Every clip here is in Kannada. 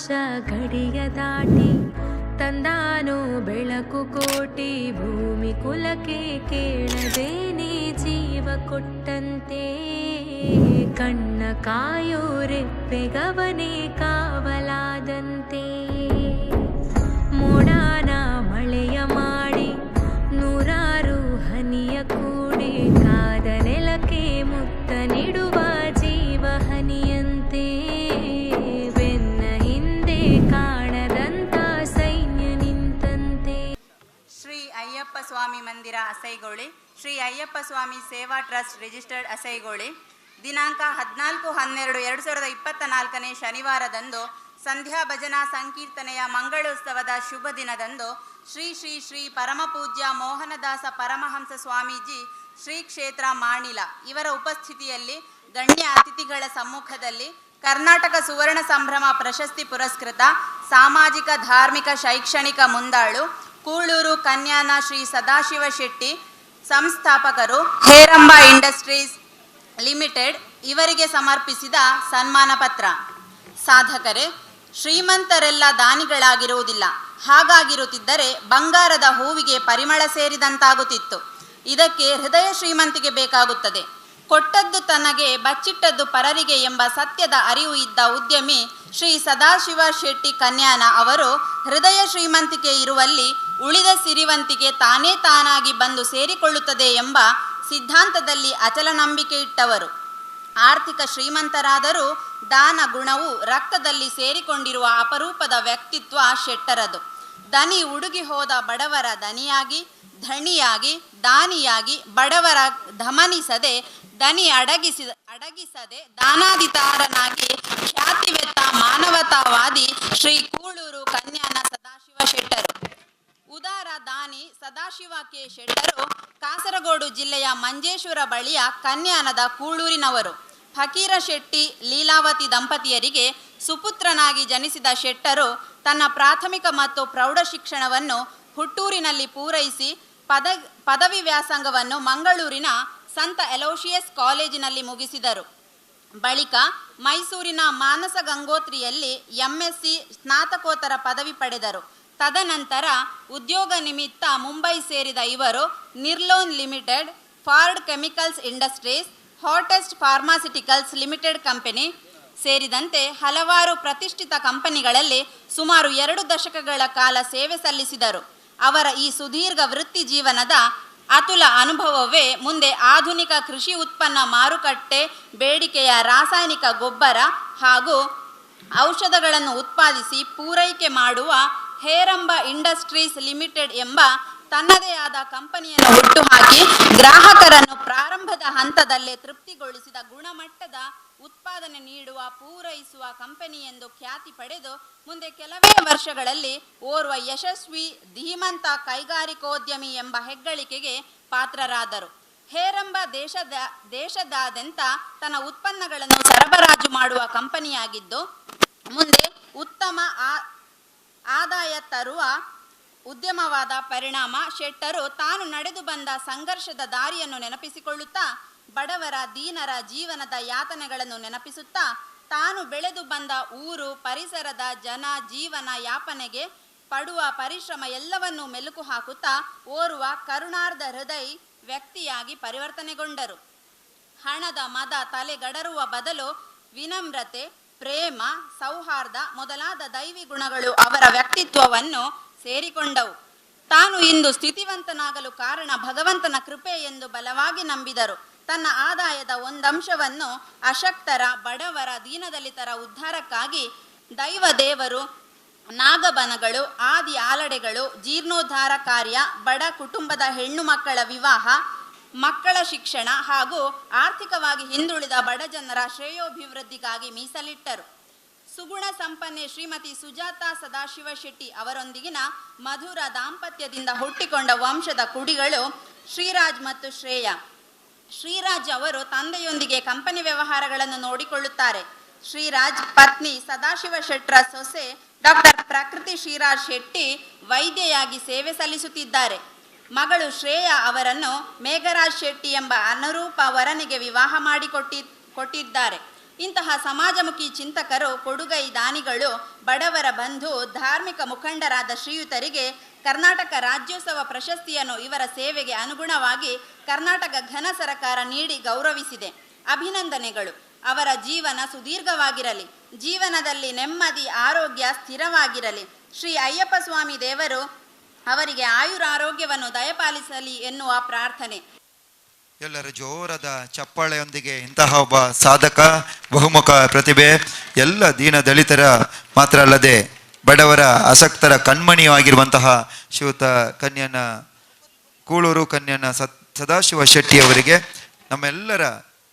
ಆಕಾಶ ಗಡಿಯ ದಾಟಿ, ತಂದಾನು ಬೆಳಕು ಕೋಟಿ, ಭೂಮಿ ಕುಲಕ್ಕೆ ಕೇಳದೆ ನೀ ಜೀವ ಕೊಟ್ಟಂತೆ. ಕಣ್ಣ ಕಾಯೋ ರೆಪ್ಪೆಗವನೇ ಕಾವಲಾದಂತೆ. ಮೋಡಾನ ಮಳೆಯ ಮಾಡಿ, ನೂರಾರು ಹನಿಯ ಕೂಡಿ ಸ್ವಾಮಿ ಮಂದಿರ ಅಸೈಗೋಳಿ ಶ್ರೀ ಅಯ್ಯಪ್ಪ ಸ್ವಾಮಿ ಸೇವಾ ಟ್ರಸ್ಟ್ ರಿಜಿಸ್ಟರ್ಡ್ ಅಸೈಗೋಳಿ ದಿನಾಂಕ ಹದಿನಾಲ್ಕು ಹನ್ನೆರಡು ಎರಡು ಸಾವಿರದ ಇಪ್ಪತ್ತ ನಾಲ್ಕನೇ ಶನಿವಾರದಂದು ಸಂಧ್ಯಾ ಭಜನಾ ಸಂಕೀರ್ತನೆಯ ಮಂಗಳೋತ್ಸವದ ಶುಭ ದಿನದಂದು ಶ್ರೀ ಶ್ರೀ ಶ್ರೀ ಪರಮಪೂಜ್ಯ ಮೋಹನದಾಸ ಪರಮಹಂಸ ಸ್ವಾಮೀಜಿ ಶ್ರೀ ಕ್ಷೇತ್ರ ಮಾಣಿಲ ಇವರ ಉಪಸ್ಥಿತಿಯಲ್ಲಿ ಗಣ್ಯ ಅತಿಥಿಗಳ ಸಮ್ಮುಖದಲ್ಲಿ ಕರ್ನಾಟಕ ಸುವರ್ಣ ಸಂಭ್ರಮ ಪ್ರಶಸ್ತಿ ಪುರಸ್ಕೃತ ಸಾಮಾಜಿಕ ಧಾರ್ಮಿಕ ಶೈಕ್ಷಣಿಕ ಮುಂದಾಳು ಕೂಳೂರು ಕನ್ಯಾನ ಶ್ರೀ ಸದಾಶಿವ ಶೆಟ್ಟಿ ಸಂಸ್ಥಾಪಕರು ಹೇರಂಬ ಇಂಡಸ್ಟ್ರೀಸ್ ಲಿಮಿಟೆಡ್ ಇವರಿಗೆ ಸಮರ್ಪಿಸಿದ ಸನ್ಮಾನ ಪತ್ರ. ಸಾಧಕರೇ ಶ್ರೀಮಂತರೆಲ್ಲ ದಾನಿಗಳಾಗಿರುವುದಿಲ್ಲ. ಹಾಗಾಗಿರುತ್ತಿದ್ದರೆ ಬಂಗಾರದ ಹೂವಿಗೆ ಪರಿಮಳ ಸೇರಿದಂತಾಗುತ್ತಿತ್ತು. ಇದಕ್ಕೆ ಹೃದಯ ಶ್ರೀಮಂತಿಗೆ ಬೇಕಾಗುತ್ತದೆ. ಕೊಟ್ಟದ್ದು ತನಗೆ, ಬಚ್ಚಿಟ್ಟದ್ದು ಪರರಿಗೆ ಎಂಬ ಸತ್ಯದ ಅರಿವು ಇದ್ದ ಉದ್ಯಮಿ ಶ್ರೀ ಸದಾಶಿವ ಶೆಟ್ಟಿ ಕನ್ಯಾನ ಅವರು ಹೃದಯ ಶ್ರೀಮಂತಿಕೆ ಇರುವಲ್ಲಿ ಉಳಿದ ಸಿರಿವಂತಿಕೆ ತಾನೇ ತಾನಾಗಿ ಬಂದು ಸೇರಿಕೊಳ್ಳುತ್ತದೆ ಎಂಬ ಸಿದ್ಧಾಂತದಲ್ಲಿ ಅಚಲ ನಂಬಿಕೆ ಇಟ್ಟವರು. ಆರ್ಥಿಕ ಶ್ರೀಮಂತರಾದರೂ ದಾನ ಗುಣವು ರಕ್ತದಲ್ಲಿ ಸೇರಿಕೊಂಡಿರುವ ಅಪರೂಪದ ವ್ಯಕ್ತಿತ್ವ ಶೆಟ್ಟರದು. ದನಿ ಉಡುಗಿ ಹೋದ ಬಡವರ ದನಿಯಾಗಿ, ಧಣಿಯಾಗಿ, ದಾನಿಯಾಗಿ ಬಡವರ ಧಮನಿಸದೆ ದನಿ ಅಡಗಿಸಿದ ಅಡಗಿಸದೆ ದಾನಾದಿತಾರನಾಗಿ ಖ್ಯಾತಿವೆತ್ತ ಮಾನವತಾವಾದಿ ಶ್ರೀ ಕೂಳೂರು ಕನ್ಯಾನ ಸದಾಶಿವ ಶೆಟ್ಟರು. ಉದಾರ ದಾನಿ ಸದಾಶಿವ ಕೆ ಶೆಟ್ಟರು ಕಾಸರಗೋಡು ಜಿಲ್ಲೆಯ ಮಂಜೇಶ್ವರ ಬಳಿಯ ಕನ್ಯಾನದ ಕೂಳೂರಿನವರು. ಫಕೀರ ಶೆಟ್ಟಿ ಲೀಲಾವತಿ ದಂಪತಿಯರಿಗೆ ಸುಪುತ್ರನಾಗಿ ಜನಿಸಿದ ಶೆಟ್ಟರು ತನ್ನ ಪ್ರಾಥಮಿಕ ಮತ್ತು ಪ್ರೌಢ ಶಿಕ್ಷಣವನ್ನು ಹುಟ್ಟೂರಿನಲ್ಲಿ ಪೂರೈಸಿ ಪದ ಪದವಿ ವ್ಯಾಸಂಗವನ್ನು ಮಂಗಳೂರಿನ ಸಂತ ಎಲೋಶಿಯಸ್ ಕಾಲೇಜಿನಲ್ಲಿ ಮುಗಿಸಿದರು. ಬಳಿಕ ಮೈಸೂರಿನ ಮಾನಸ ಗಂಗೋತ್ರಿಯಲ್ಲಿ ಎಂಎಸ್ಸಿ ಸ್ನಾತಕೋತ್ತರ ಪದವಿ ಪಡೆದರು. ತದನಂತರ ಉದ್ಯೋಗ ನಿಮಿತ್ತ ಮುಂಬೈ ಸೇರಿದ ಇವರು Nirlon limited, Ford chemicals industries, Hoechst pharmaceuticals limited company ಸೇರಿದಂತೆ ಹಲವಾರು ಪ್ರತಿಷ್ಠಿತ ಕಂಪನಿಗಳಲ್ಲಿ ಸುಮಾರು ಎರಡು ದಶಕಗಳ ಕಾಲ ಸೇವೆ ಸಲ್ಲಿಸಿದರು. ಅವರ ಈ ಸುದೀರ್ಘ ವೃತ್ತಿ ಜೀವನದ ಅತುಲ ಅನುಭವವೇ ಮುಂದೆ ಆಧುನಿಕ ಕೃಷಿ ಉತ್ಪನ್ನ ಮಾರುಕಟ್ಟೆ, ಬೇಡಿಕೆಯ ರಾಸಾಯನಿಕ ಗೊಬ್ಬರ ಹಾಗೂ ಔಷಧಗಳನ್ನು ಉತ್ಪಾದಿಸಿ ಪೂರೈಕೆ ಮಾಡುವ ಹೇರಂಬ ಇಂಡಸ್ಟ್ರೀಸ್ ಲಿಮಿಟೆಡ್ ಎಂಬ ತನ್ನದೇ ಆದ ಕಂಪನಿಯನ್ನು ಹುಟ್ಟುಹಾಕಿ ಗ್ರಾಹಕರನ್ನು ಪ್ರಾರಂಭದ ಹಂತದಲ್ಲೇ ತೃಪ್ತಿಗೊಳಿಸಿದ ಗುಣಮಟ್ಟದ ಉತ್ಪಾದನೆ ನೀಡುವ, ಪೂರೈಸುವ ಕಂಪನಿ ಎಂದು ಖ್ಯಾತಿ ಪಡೆದು ಮುಂದೆ ಕೆಲವೇ ವರ್ಷಗಳಲ್ಲಿ ಓರ್ವ ಯಶಸ್ವಿ, ಧೀಮಂತ ಕೈಗಾರಿಕೋದ್ಯಮಿ ಎಂಬ ಹೆಗ್ಗಳಿಕೆಗೆ ಪಾತ್ರರಾದರು. ಹೇರಂಬ ದೇಶದ, ದೇಶದಾದ್ಯಂತ ತನ್ನ ಉತ್ಪನ್ನಗಳನ್ನು ಸರಬರಾಜು ಮಾಡುವ ಕಂಪನಿಯಾಗಿದ್ದು, ಮುಂದೆ ಉತ್ತಮ ಆದಾಯ ತರುವ ಉದ್ಯಮವಾದ ಪರಿಣಾಮ ಶೆಟ್ಟರು ತಾನು ನಡೆದು ಬಂದ ಸಂಘರ್ಷದ ದಾರಿಯನ್ನು ನೆನಪಿಸಿಕೊಳ್ಳುತ್ತಾ, ಬಡವರ ದೀನರ ಜೀವನದ ಯಾತನೆಗಳನ್ನು ನೆನಪಿಸುತ್ತಾ, ತಾನು ಬೆಳೆದು ಬಂದ ಊರು, ಪರಿಸರದ ಜನ, ಜೀವನ ಯಾಪನೆಗೆ ಪಡುವ ಪರಿಶ್ರಮ ಎಲ್ಲವನ್ನೂ ಮೆಲುಕು ಹಾಕುತ್ತಾ, ಓರ್ವ ಕರುಣಾರ್ಧ ಹೃದಯ ವ್ಯಕ್ತಿಯಾಗಿ ಪರಿವರ್ತನೆಗೊಂಡರು. ಹಣದ ಮದ ತಲೆಗಡರುವ ಬದಲು ವಿನಮ್ರತೆ, ಪ್ರೇಮ, ಸೌಹಾರ್ದ ಮೊದಲಾದ ದೈವಿ ಗುಣಗಳು ಅವರ ವ್ಯಕ್ತಿತ್ವವನ್ನು ಸೇರಿಕೊಂಡವು. ತಾನು ಇಂದು ಸ್ಥಿತಿವಂತನಾಗಲು ಕಾರಣ ಭಗವಂತನ ಕೃಪೆ ಎಂದು ಬಲವಾಗಿ ನಂಬಿದರು. ತನ್ನ ಆದಾಯದ ಒಂದಂಶವನ್ನು ಅಶಕ್ತರ, ಬಡವರ ದೀನದಲಿತರ ಉದ್ಧಾರಕ್ಕಾಗಿ ದೈವ ದೇವರು ನಾಗಬನಗಳು, ಆದಿ ಆಲಡೆಗಳು, ಜೀರ್ಣೋದ್ಧಾರ ಕಾರ್ಯ, ಬಡ ಕುಟುಂಬದ ಹೆಣ್ಣು ಮಕ್ಕಳ ವಿವಾಹ, ಮಕ್ಕಳ ಶಿಕ್ಷಣ ಹಾಗೂ ಆರ್ಥಿಕವಾಗಿ ಹಿಂದುಳಿದ ಬಡ ಜನರ ಶ್ರೇಯೋಭಿವೃದ್ಧಿಗಾಗಿ ಮೀಸಲಿಟ್ಟರು. ಸುಗುಣ ಸಂಪನ್ನೆ ಶ್ರೀಮತಿ ಸುಜಾತಾ ಸದಾಶಿವ ಶೆಟ್ಟಿ ಅವರೊಂದಿಗಿನ ಮಧುರ ದಾಂಪತ್ಯದಿಂದ ಹುಟ್ಟಿಕೊಂಡ ವಂಶದ ಕುಡಿಗಳು ಶ್ರೀರಾಜ್ ಮತ್ತು ಶ್ರೇಯ. ಶ್ರೀರಾಜ್ ಅವರು ತಂದೆಯೊಂದಿಗೆ ಕಂಪನಿ ವ್ಯವಹಾರಗಳನ್ನು ನೋಡಿಕೊಳ್ಳುತ್ತಾರೆ. ಶ್ರೀರಾಜ್ ಪತ್ನಿ ಸದಾಶಿವ ಶೆಟ್ಟರ ಸೊಸೆ ಡಾಕ್ಟರ್ ಪ್ರಕೃತಿ ಶ್ರೀರಾಜ್ ಶೆಟ್ಟಿ ವೈದ್ಯೆಯಾಗಿ ಸೇವೆ ಸಲ್ಲಿಸುತ್ತಿದ್ದಾರೆ. ಮಗಳು ಶ್ರೇಯಾ ಅವರನ್ನು ಮೇಘರಾಜ್ ಶೆಟ್ಟಿ ಎಂಬ ಅನುರೂಪ ವರನಿಗೆ ವಿವಾಹ ಮಾಡಿಕೊಟ್ಟಿ, ಕೊಟ್ಟಿದ್ದಾರೆ. ಇಂತಹ ಸಮಾಜಮುಖಿ ಚಿಂತಕರು, ಕೊಡುಗೈ ದಾನಿಗಳು, ಬಡವರ ಬಂಧು, ಧಾರ್ಮಿಕ ಮುಖಂಡರಾದ ಶ್ರೀಯುತರಿಗೆ ಕರ್ನಾಟಕ ರಾಜ್ಯೋತ್ಸವ ಪ್ರಶಸ್ತಿಯನ್ನು ಇವರ ಸೇವೆಗೆ ಅನುಗುಣವಾಗಿ ಕರ್ನಾಟಕ ಘನ ಸರಕಾರ ನೀಡಿ ಗೌರವಿಸಿದೆ. ಅಭಿನಂದನೆಗಳು. ಅವರ ಜೀವನ ಸುದೀರ್ಘವಾಗಿರಲಿ. ಜೀವನದಲ್ಲಿ ನೆಮ್ಮದಿ, ಆರೋಗ್ಯ ಸ್ಥಿರವಾಗಿರಲಿ. ಶ್ರೀ ಅಯ್ಯಪ್ಪ ಸ್ವಾಮಿ ದೇವರು ಅವರಿಗೆ ಆಯುರಾರೋಗ್ಯವನ್ನು ದಯಪಾಲಿಸಲಿ ಎನ್ನುವ ಪ್ರಾರ್ಥನೆ. ಎಲ್ಲರ ಜೋರದ ಚಪ್ಪಾಳೆಯೊಂದಿಗೆ ಇಂತಹ ಒಬ್ಬ ಸಾಧಕ, ಬಹುಮುಖ ಪ್ರತಿಭೆ, ಎಲ್ಲ ದೀನ ದಲಿತರ ಮಾತ್ರ ಅಲ್ಲದೆ ಬಡವರ ಆಸಕ್ತರ ಕಣ್ಮಣಿಯೂ ಆಗಿರುವಂತಹ ಶಿವತ ಕನ್ಯನ, ಕೂಳೂರು ಕನ್ಯನ ಸತ್, ಸದಾಶಿವ ಶೆಟ್ಟಿ ಅವರಿಗೆ ನಮ್ಮೆಲ್ಲರ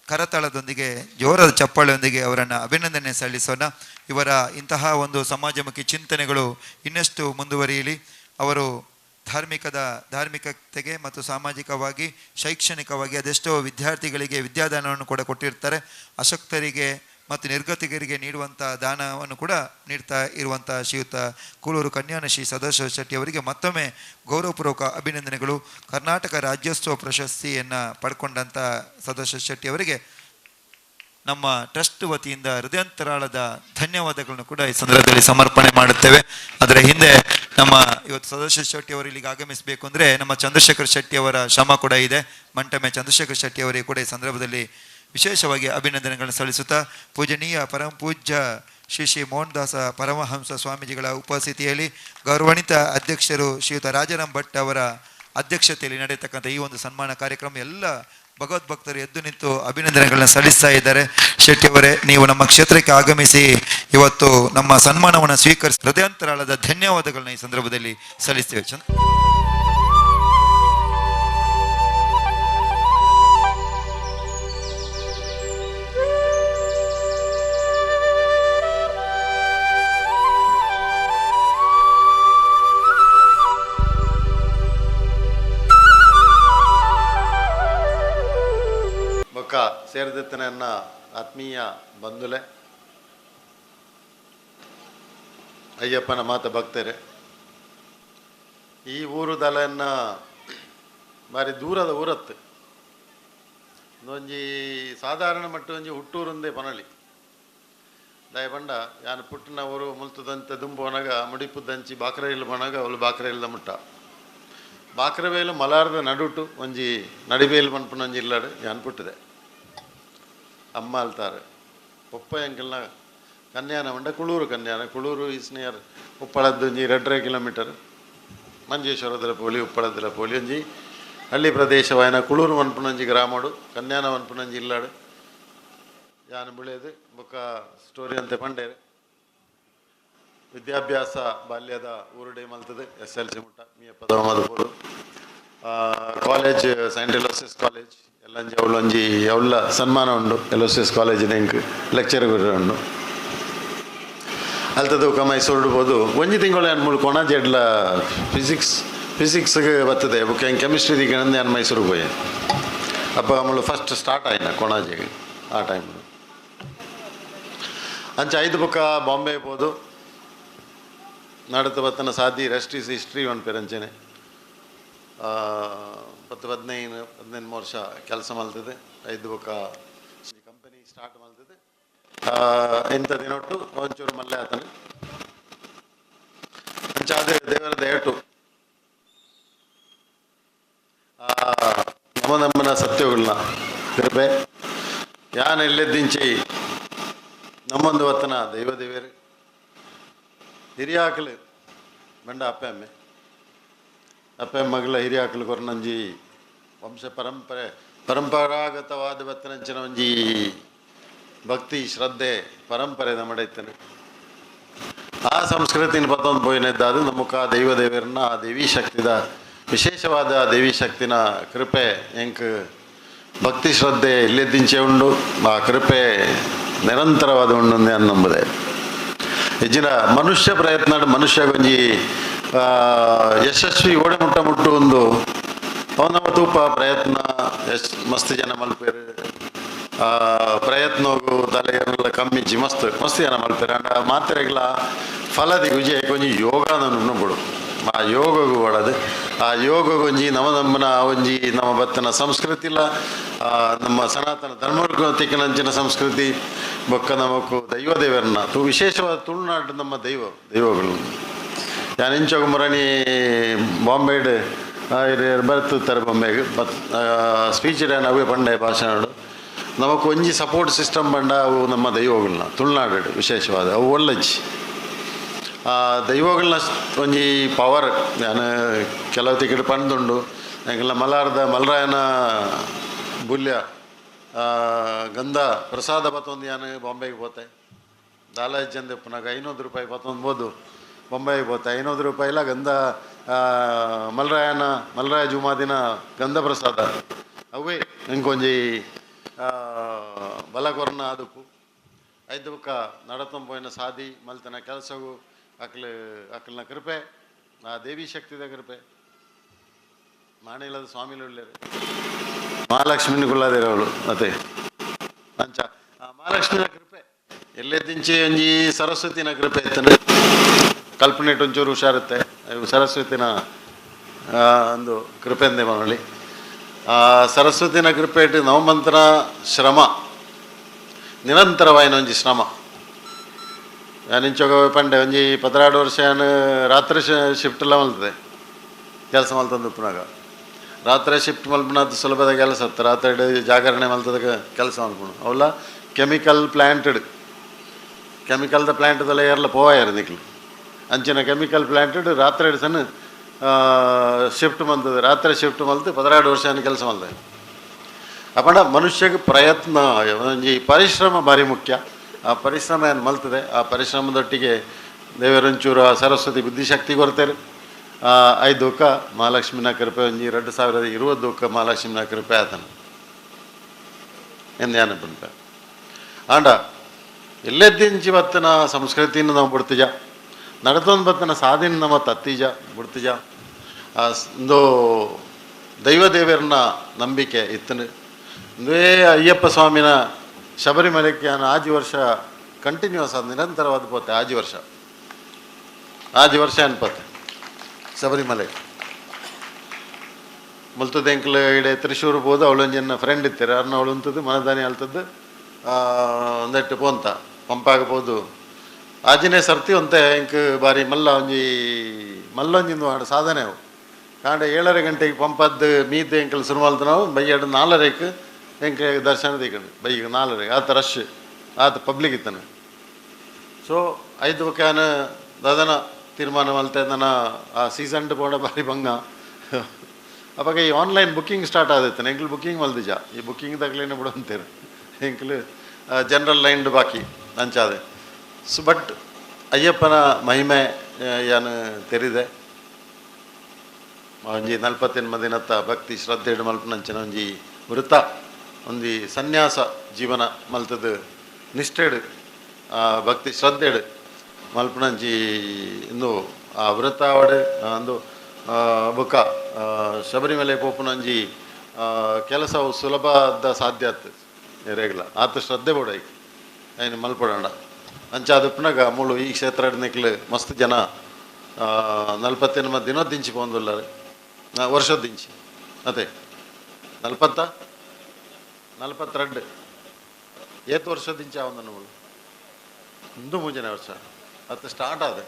ಕರತಾಳದೊಂದಿಗೆ, ಜೋರದ ಚಪ್ಪಾಳೆಯೊಂದಿಗೆ ಅವರನ್ನು ಅಭಿನಂದನೆ ಸಲ್ಲಿಸೋಣ. ಇವರ ಇಂತಹ ಒಂದು ಸಮಾಜಮುಖಿ ಚಿಂತನೆಗಳು ಇನ್ನಷ್ಟು ಮುಂದುವರಿಯಲಿ. ಅವರು ಧಾರ್ಮಿಕದ, ಧಾರ್ಮಿಕತೆಗೆ ಮತ್ತು ಸಾಮಾಜಿಕವಾಗಿ, ಶೈಕ್ಷಣಿಕವಾಗಿ ಅದೆಷ್ಟೋ ವಿದ್ಯಾರ್ಥಿಗಳಿಗೆ ವಿದ್ಯಾದಾನವನ್ನು ಕೂಡ ಕೊಟ್ಟಿರ್ತಾರೆ. ಅಶಕ್ತರಿಗೆ ಮತ್ತು ನಿರ್ಗತಿಗರಿಗೆ ನೀಡುವಂಥ ದಾನವನ್ನು ಕೂಡ ನೀಡ್ತಾ ಇರುವಂಥ ಶ್ರೀಯುತ ಕೂಳೂರು ಕನ್ಯಾನ ಶ್ರೀ ಸದಾಶಿವ ಶೆಟ್ಟಿ ಅವರಿಗೆ ಮತ್ತೊಮ್ಮೆ ಗೌರವಪೂರ್ವಕ ಅಭಿನಂದನೆಗಳು. ಕರ್ನಾಟಕ ರಾಜ್ಯೋತ್ಸವ ಪ್ರಶಸ್ತಿಯನ್ನು ಪಡ್ಕೊಂಡಂಥ ಸದಾಶಿವ ಶೆಟ್ಟಿ ಅವರಿಗೆ ನಮ್ಮ ಟ್ರಸ್ಟ್ ವತಿಯಿಂದ ಹೃದಯಂತರಾಳದ ಧನ್ಯವಾದಗಳನ್ನು ಕೂಡ ಈ ಸಂದರ್ಭದಲ್ಲಿ ಸಮರ್ಪಣೆ ಮಾಡುತ್ತೇವೆ. ಅದರ ಹಿಂದೆ ನಮ್ಮ ಇವತ್ತು ಸದಾಶಿವ ಶೆಟ್ಟಿ ಅವರು ಇಲ್ಲಿಗೆ ಆಗಮಿಸಬೇಕು ಅಂದರೆ ನಮ್ಮ ಚಂದ್ರಶೇಖರ್ ಶೆಟ್ಟಿ ಅವರ ಶ್ರಮ ಕೂಡ ಇದೆ. ಮಂಟಮೆ ಚಂದ್ರಶೇಖರ್ ಶೆಟ್ಟಿ ಅವರಿಗೆ ಕೂಡ ಈ ಸಂದರ್ಭದಲ್ಲಿ ವಿಶೇಷವಾಗಿ ಅಭಿನಂದನೆಗಳನ್ನು ಸಲ್ಲಿಸುತ್ತಾ ಪೂಜನೀಯ ಪರಮ ಪೂಜ್ಯ ಶ್ರೀ ಶ್ರೀ ಮೋಹನದಾಸ ಪರಮಹಂಸ ಸ್ವಾಮೀಜಿಗಳ ಉಪಸ್ಥಿತಿಯಲ್ಲಿ ಗೌರವಾನ್ವಿತ ಅಧ್ಯಕ್ಷರು ಶ್ರೀಯುತ ರಾಜಾರಾಮ್ ಭಟ್ ಅವರ ಅಧ್ಯಕ್ಷತೆಯಲ್ಲಿ ನಡೆಯತಕ್ಕಂಥ ಈ ಒಂದು ಸನ್ಮಾನ ಕಾರ್ಯಕ್ರಮ ಎಲ್ಲ ಭಗವದ್ಭಕ್ತರು ಎದ್ದು ನಿಂತು ಅಭಿನಂದನೆಗಳನ್ನು ಸಲ್ಲಿಸ್ತಾ ಇದ್ದಾರೆ. ಶೆಟ್ಟಿ ಅವರೇ, ನೀವು ನಮ್ಮ ಕ್ಷೇತ್ರಕ್ಕೆ ಆಗಮಿಸಿ ಇವತ್ತು ನಮ್ಮ ಸನ್ಮಾನವನ್ನು ಸ್ವೀಕರಿಸಿ ಹೃದಯಾಂತರಾಳದ ಧನ್ಯವಾದಗಳನ್ನ ಈ ಸಂದರ್ಭದಲ್ಲಿ ಸಲ್ಲಿಸ್ತೇವೆ. ಚಂದ್ರ. ಸೇರಿದ ಸೇರಿದತ್ತ ನನ್ನ ಆತ್ಮೀಯ ಬಂಧುಲೆ ಅಯ್ಯಪ್ಪನ ಮಾತ ಭಕ್ತರೆ, ಈ ಊರು ದಲನ್ನ ಬಾರಿ ದೂರದ ಊರತ್ತು. ಒಂಜಿ ಸಾಧಾರಣ ಮಟ್ಟ ಒಂಜಿ ಹುಟ್ಟೂರುಂದೇ ಪನಳಿ ದಯ ಪಂಡ ಯಾನು ಪುಟ್ಟಿನ ಊರು ಮುಲ್ತದಂತೆ ದುಂಬೋನಗ ಮುಡಿಪುದಂಚಿ ಬಾಕ್ರೈಲ್ ಮನಗ ಅವಳು ಬಾಕ್ರೈಲ್ದ ಮುಟ್ಟ. ಬಾಕ್ರವೇಲು ಮಲಾರದ ನಡುಟು, ಒಂಜಿ ನಡಿಬೇಲು ಮನ್ಪುನ ಒಂಜಿ ಇಲ್ಲಾಡು, ಯಾನ್ ಪುಟ್ಟಿದೆ. ಅಮ್ಮ ಅಲ್ತಾರೆ. ಪೊಪ್ಪ ಎಂಕಲ್ನ ಕನ್ಯಾನ ಮಂಡ ಕುಳೂರು ಕನ್ಯಾನ, ಕುಳೂರು ಈಸ್ ನಿಯರ್ ಉಪ್ಪಳದ್ದು ಒಂಜಿ ಎರಡರೆ ಕಿಲೋಮೀಟರ್ ಮಂಜೇಶ್ವರದರ ಪೋಲಿ ಉಪ್ಪಳದ್ರ ಪೋಲಿ ಒಂಜಿ ಹಳ್ಳಿ ಪ್ರದೇಶವಾಯನ ಕುಳೂರು ಮನ್ಪುನಂಜಿ ಗ್ರಾಮಡು, ಕನ್ಯಾನ ಮನ್ಪುನಂಜಿ ಇಲ್ಲಾಡು. ಯಾನ್ ಬುಳೇದು, ಬೊಕ್ಕ ಸ್ಟೋರಿ ಅಂತ ಪಂಡೇರು. ವಿದ್ಯಾಭ್ಯಾಸ ಬಾಲ್ಯದ ಊರುಡೆ ಮಲ್ತದೆ, ಎಸ್ ಎಲ್ ಸಿ ಮುಟ್ಟ, ಮಿಯಪ್ಪ ಆ ಕಾಲೇಜ್ ಸೈಂಟ್ ಎಲೋಸಿಸ್ ಕಾಲೇಜ್ ಎಲ್ಲಂಜಿ ಅವಳೊಂಜಿ ಅವಳ ಸನ್ಮಾನ ಉಂಡು ಎಲೋಸಿಸ್ ಕಾಲೇಜಿನ ನೆಂಕ್ ಲೆಕ್ಚರ್ ಉಂಡು ಅಲ್ತದ ಮೈಸೂರು ಬೋದು ಒಂಜಿ ತಿಂಗಳು ಏನು ಮೂಳು ಕೊಣ ಜಡ್ಲ ಫಿಸಿಕ್ಸ್ ಫಿಸಿಕ್ಸ್ಗೆ ಬರ್ತದೆ. ಕೆಮಿಸ್ಟ್ರಿ ದಿಗಣಂದು ನಾನು ಮೈಸೂರಿಗೆ ಹೋಯ್ ಅಪ್ಪ ಆಮೇಲೆ ಫಸ್ಟ್ ಸ್ಟಾರ್ಟ್ ಆಯ್ನ ಕೊಣಾಜಿಗೆ, ಆ ಟೈಮ್ ಅಂಚ ಐದು ಬುಕ್ಕ ಬಾಂಬೆ ಹೋದು ನಡತ ಬತ್ತನ ಸಾದಿ ರೆಸ್ಟ್ ಇಸ್ ಹಿಸ್ಟ್ರಿ ಒಂದು ಪೆರಂಚನೆ. ಪತ್ತು ಹದಿನೈದು ಹದಿನೈದು ವರ್ಷ ಕೆಲಸ ಮಲ್ತದೆ. ಐದು ಬುಕ್ಕ ಕಂಪನಿ ಸ್ಟಾರ್ಟ್ ಮಲ್ತದೆ. ಎಂಥ ದಿನೊಟ್ಟು ಒಂಚೂರು ಮಲ್ಲೆ ಆತನ ಅಂಚಾದ್ರೆ ದೇವರ ದಯಟು ನಮ್ಮ ನಮ್ಮನ ಸತ್ಯಗಳನ್ನ ಕೃಪೆ ಯಾನ ಎಲ್ಲೆದ್ದಿಂಚಿ? ನಮ್ಮೊಂದು ವತನ, ದೈವ ದೇವರು ಹಿರಿಯಾಕಲು ಬಂಡ ಅಪ್ಪೆ, ಅಮ್ಮೆ. ಅಪ್ಪೆ ಮಗಳ ಹಿರಿಯಾಕಲು ಕೊರನಂಜಿ. ವಂಶ ಪರಂಪರೆ, ಪರಂಪರಾಗತವಾದ ವತನಂಚಿನ ಒಂಜಿ ಭಕ್ತಿ, ಶ್ರದ್ಧೆ, ಪರಂಪರೆ ನಮ್ಮಡೈತನೆ ಆ ಸಂಸ್ಕೃತಿನ ಪತ್ತೊಂದು ಪೋಯಿನದ್ದಾದು ನಮ್ಮಕ ದೈವ ದೇವರನ್ನ ಆ ದೇವಿ ಶಕ್ತಿದ, ವಿಶೇಷವಾದ ದೇವಿ ಶಕ್ತಿನ ಕೃಪೆ, ಎಂಕ್ ಭಕ್ತಿ, ಶ್ರದ್ಧೆ ಇಲ್ಲೆದ್ದಿಂಚೆ ಉಂಡು. ಆ ಕೃಪೆ ನಿರಂತರವಾದ ಉಂಡು ಅಂತ ನಂಬುದೆ. ಹೆಚ್ಚಿನ ಮನುಷ್ಯ ಪ್ರಯತ್ನ, ಮನುಷ್ಯ ಗೊಂಜಿ ಯಶಸ್ವಿ ಓಡೆ ಮುಟ್ಟ ಮುಟ್ಟು ಒಂದು ಅವನ ತೂಪ ಪ್ರಯತ್ನ ಮಸ್ತ್ ಜನ ಮಲ್ಪೇರು. ಆ, ಪ್ರಯತ್ನಗೂ ತಲೆಗೆಲ್ಲ ಕಮ್ಮಿ ಮಸ್ತ್ ಮಸ್ತ್ ಜನ ಮಲ್ಪೇರು ಅಂಡ ಮಾತ್ರೆಗಳ ಫಲದಿ ವಿಜಯ ಕೊಂಜಿ ಯೋಗ ನನ್ನ ಬಿಡು ಆ ಯೋಗಗೂ ಒಳದು ಆ ಯೋಗ ಒಂಜಿ ನಮ ನಮ್ಮನ ಒಂಜಿ ನಮ್ಮ ಬತ್ತನ ಸಂಸ್ಕೃತಿಲ ನಮ್ಮ ಸನಾತನ ಧರ್ಮ ತಿಕ್ಕನಂಚಿನ ಸಂಸ್ಕೃತಿ. ಬೊಕ್ಕ ನಮಕು ದೈವ ದೇವರನ್ನ. ತು ವಿಶೇಷವಾದ ತುಳುನಾಡು ನಮ್ಮ ದೈವ ದೈವಗಳು. ಯಾನಿಂಚೋಗ ಮುರಣಿ ಬಾಂಬೆಡ್ ಬರ್ತಾರೆ ಬೊಂಬೆಗೆ. ಬತ್ ಸ್ಪೀಚ್ ಅವೇ ಪಂಡೆ ಭಾಷಣ ನಮಕ್ ಒಂಜಿ ಸಪೋರ್ಟ್ ಸಿಸ್ಟಮ್ ಬಂಡ ಅವು ನಮ್ಮ ದೈವಗಳನ್ನ ತುಳುನಾಡು ವಿಶೇಷವಾದ, ಅವು ಒಳ್ಳಜ್ಜಿ ಆ ದೈವಗಳನ್ನ ಒಂಜಿ ಪವರ್ ನಾನು ಕೆಲವು ತಿಕ್ಕಡೆ ಪಂದುಂಡು ಎಂಕಲ್ನ ಮಲಾರ್ದ ಮಲರಾಯನ ಬುಲ್ಯ ಗಂಧ ಪ್ರಸಾದ ಬತ್ತೊಂದು ಯಾನು ಬಾಂಬೆಗೆ ಪೋತೆ ದಾಲಾಜ್ ಚಂದ ಪುನಃ ಐನೂರು ರೂಪಾಯಿ ಬತ್ತೊಂದು ಬೋದು ಬೊಂಬೈಗೆ ಪೋತೆ ಐನೂರು ರೂಪಾಯಿಲ ಗಂಧ ಮಲರಾಯನ, ಮಲರಾಯ ಮಲ್ರಾಯ ಜುಮಾದಿನ ಗಂಧ ಪ್ರಸಾದ. ಅವೇ ಇಂಕೊಂಜಿ ಬಲಕೊರ್ನ ಅದಕ್ಕೂ ಐದು ಬುಕ್ಕ ನಡತಂಬೋಯಿನ ಸಾದಿ ಮಲ್ತನ ಕೆಲಸವು ಅಕ್ಲು, ಅಕ್ಲನ ಕೃಪೆ, ಆ ದೇವಿ ಶಕ್ತಿದ ಕೃಪೆ. ಮಾಣಿಲದ ಸ್ವಾಮಿಲು ಉಳ್ಳೇರು ಮಹಾಲಕ್ಷ್ಮಿನ ಗುಳ್ಳಾದಿರವಳು ಮತ್ತೆ ಅಂಚ. ಆ ಮಹಾಲಕ್ಷ್ಮಿನ ಕೃಪೆ, ಎಲ್ಲೇ ದಿಂಚಿ ಒಂಜಿ ಸರಸ್ವತಿನ ಕೃಪೆ ಇತ್ತಂದ್ರೆ ಕಲ್ಪನೆ ಒಂಚೂರು ಹುಷಾರುತ್ತೆ. ಸರಸ್ವತಿನ ಒಂದು ಕೃಪೆ ಅಂದೆ ಮನಳಿ ಸರಸ್ವತಿ ಇಟ್ಟು ನವಮಂತ್ರ ಶ್ರಮ. ನಿರಂತರವಾಯಿನ ಒಂಜಿ ಶ್ರಮ. ಯಾನಿಂಚೋಗ ಪಂಡೆ ಒಂಜಿ ಪದರಾಡು ವರ್ಷ ಯಾನು ರಾತ್ರಿ ಶಿಫ್ಟ್ ಎಲ್ಲ ಮಲ್ತದೆ ಕೆಲಸ ಮಲ್ತಂದು ಉಪ್ಪನಾಗ. ರಾತ್ರಿ ಶಿಫ್ಟ್ ಮಲ್ಪನದ್ದು ಸುಲಭದ ಕೆಲಸ ಇತ್ತು. ರಾತ್ರಿ ಜಾಗರಣೆ ಮಲ್ತದ ಕೆಲಸ ಮಲ್ಪಣ. ಅವಲ್ಲ ಕೆಮಿಕಲ್ ಪ್ಲ್ಯಾಂಟೆಡ್ ಕೆಮಿಕಲ್ದ ಪ್ಲ್ಯಾಂಟ್ದೆಲ್ಲ ಏರ್ಲ ಪೋವಾಯರು ನಿಕ್ಲು ಅಂಚಿನ ಕೆಮಿಕಲ್ ಪ್ಲ್ಯಾಂಟೆಡ್ ರಾತ್ರಿ ಸಣ್ಣ ಶಿಫ್ಟ್ ಮಲ್ತದೆ ರಾತ್ರಿ ಶಿಫ್ಟ್ ಮಲ್ತು ಪದ್ರಾಡು ವರ್ಷ ಕೆಲಸ ಮಲ್ತದೆ ಅಪಂಡ ಮನುಷ್ಯಗೆ ಪ್ರಯತ್ನ, ಈ ಪರಿಶ್ರಮ ಭಾರಿ ಮುಖ್ಯ. ಆ ಪರಿಶ್ರಮ ಏನು ಮಲ್ತದೆ? ಆ ಪರಿಶ್ರಮದೊಟ್ಟಿಗೆ ದೇವರಂಚೂರು ಸರಸ್ವತಿ ಬುದ್ಧಿಶಕ್ತಿ ಕೊಡ್ತಾರೆ ಐದು ದುಃಖ ಮಹಾಲಕ್ಷ್ಮಿನ ಕೃಪೆ ಒಂಜಿ ಎರಡು ಸಾವಿರದ ಇರುವತ್ತು ದುಃಖ ಮಹಾಲಕ್ಷ್ಮಿನ ಕೃಪೆ ಆತನ. ಎಂದು ಏನು ಬಂತ ಆಂಡ ಎಲ್ಲೆದ್ದಿಂಚಿ ಬತ್ತನ ಸಂಸ್ಕೃತಿನ ನಾವು ಬಿಡ್ತಿಜ ನಡ್ತೊಂದು ಬತ್ತನ ಸಾಧಿನ ನಮ್ಮ ತತ್ತಿಜ ಬಿಡ್ತಿಜ ಒಂದು ದೈವ ದೇವರನ್ನ ನಂಬಿಕೆ ಇತ್ತನು. ಅಂದೇ ಅಯ್ಯಪ್ಪ ಸ್ವಾಮಿನ ಶಬರಿಮಲೆಕ್ಕೆ ನಾನು ಆಜಿ ವರ್ಷ ಕಂಟಿನ್ಯೂಸ್ ಆದ ನಿರಂತರವಾದ ಪೋತೆ ಆಜಿ ವರ್ಷ. ಆಜಿ ವರ್ಷ ಅನ್ಪತ್ತೆ ಶಬರಿಮಲೆ. ಮುಲ್ತದ ಎಂಕ್ಲು ಇಡೆ ತ್ರಿಶೂರು ಹೋದ ಅವಳೊಂಜನ್ನ ಫ್ರೆಂಡ್ ಇತ್ತೀರ. ಅರ್ನ ಅವಳು ಅಂತದ್ದು ಮನದಾನಿ ಅಲ್ತದ್ದು ಒಂದೆಟ್ಟು ಪೋಂತ. ಪಂಪಾಗಬಹುದು ಆಜಿನೇ ಸರ್ತಿ ಅಂತ ಎಂಕ್ ಬಾರಿ ಮಲ್ಲ ಒಂಜಿ ಮಲ್ಲೊಂಜಿಂದು ಆಡ ಸಾಧನೆ ಅವು. ಕಾಂಡ ಏಳರ ಗಂಟೆಗೆ ಪಂಪದ್ದು ಮೀತೆ ಎಂಕಲ್ ಶುರು ನಾವು ಬೈಯಡು ನಾಲ್ಕರೇಕ್ ಎಂಕ ದರ್ಶನ ದಿಕ್ಕಂಡು ಬೈ ನಾಲ್ಕರಿಗೆ ಆತ ರಶ್ ಆತ ಪಬ್ಲಿಕ್ ಇತ್ತನು. ಸೊ ಐದು ಕ್ಯಾನ್ ದದನ ತೀರ್ಮಾನ ಮಲ್ತೆ ನನ್ನ ಆ ಸೀಸನ್ ಪೋಂಡ ಬಾರಿ ಭಂಗ. ಅವಾಗ ಈ ಆನ್ಲೈನ್ ಬುಕ್ಕಿಂಗ್ ಸ್ಟಾರ್ಟ್ ಆದೈತೆ ಎಂಕ್ಲು ಬುಕ್ಕಿಂಗ್ ಮಲ್ದಿಜ. ಈ ಬುಕ್ಕಿಂಗ್ ತಗ್ಲೇನೆ ಬಿಡು ಅಂತೀರಿ. ಎಂಕ್ಲು ಜನರಲ್ ಲೈನ್ ಬಾಕಿ, ಅಂಚಾದೆ. ಸೊ ಬಟ್ ಅಯ್ಯಪ್ಪನ ಮಹಿಮೆ ಏನು ತೆರಿದೆ. ಒಂಜಿ ನಲ್ಪತ್ತೆನ್ ಮದಿನತ್ತ ಭಕ್ತಿ ಶ್ರದ್ಧೆ ಮಲ್ಪನಂಚಿನ ಒಂಜಿ ವೃತ್ತ. ಒಂಜಿ ಸನ್ಯಾಸ ಜೀವನ ಮಲ್ತದ ನಿಷ್ಠೆಡ್ ಭಕ್ತಿ ಶ್ರದ್ಧೆಡ್ ಮಲ್ಪನಂಚಿ ಇಂದು ಆ ವೃತ್ತ ಒಡೆ ಅಂದು ಬುಕ್ಕ ಶಬರಿಮಲೆ ಪೋಪುನಂಜಿ ಕೆಲಸವು ಸುಲಭದ ಸಾಧ್ಯ ರೇಗ್ಲ ಆತ ಶ್ರದ್ಧೆ ಬೋಡೈಕ್ ಏನು ಮಲ್ಪಡೋಣ ಅಂಚಾದಪ್ಪನಾಗ ಮೂಳು ಈ ಕ್ಷೇತ್ರ ನಿಕ್ಲು ಮಸ್ತ್ ಜನ ನಲ್ಪತ್ತೆನ ದಿನದ ದಿಂಚಿ ಪೋಂದುಲ್ಲಾರೆ ವರ್ಷದ ದಿಂಚಿ. ಅದೇ. ನಲ್ಪತ್ತ ನಲ್ಪತ್ತೆರಡು ಏತ್ ವರ್ಷದ ದಿಂಚಿ ಅವಂದ ನೋಡು. ಒಂದು ಮುಂಜಾನೆ ವರ್ಷ. ಅದು ಸ್ಟಾರ್ಟ್ ಆದ.